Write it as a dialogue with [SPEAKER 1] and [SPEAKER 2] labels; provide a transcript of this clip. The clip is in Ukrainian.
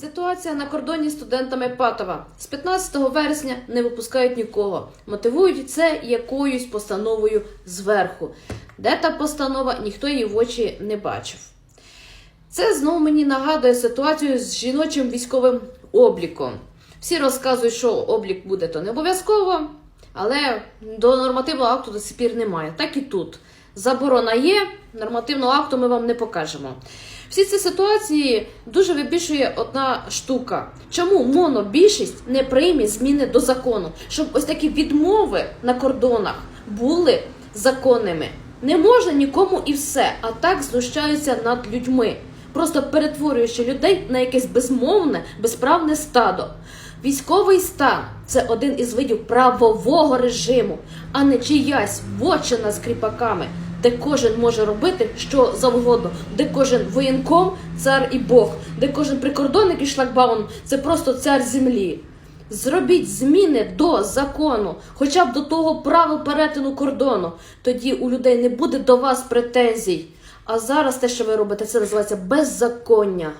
[SPEAKER 1] Ситуація на кордоні студентами Патова. З 15 вересня не випускають нікого. Мотивують це якоюсь постановою зверху. Де та постанова, ніхто її в очі не бачив. Це знову мені нагадує ситуацію з жіночим військовим обліком. Всі розказують, що облік буде то не обов'язково, але до нормативного акту до сих пір немає. Так і тут. Заборона є, нормативного акту ми вам не покажемо. Всі ці ситуації дуже вибішує одна штука. Чому монобільшість не прийме зміни до закону, щоб ось такі відмови на кордонах були законними? Не можна нікому і все, а так знущаються над людьми, просто перетворюючи людей на якесь безмовне, безправне стадо. Військовий стан це один із видів правового режиму, а не чиясь вотчина з кріпаками, де кожен може робити що завгодно, де кожен воєнком, цар і Бог, де кожен прикордонник і шлагбаум це просто цар землі. Зробіть зміни до закону, хоча б до того правил перетину кордону. Тоді у людей не буде до вас претензій. А зараз те, що ви робите, це називається беззаконня.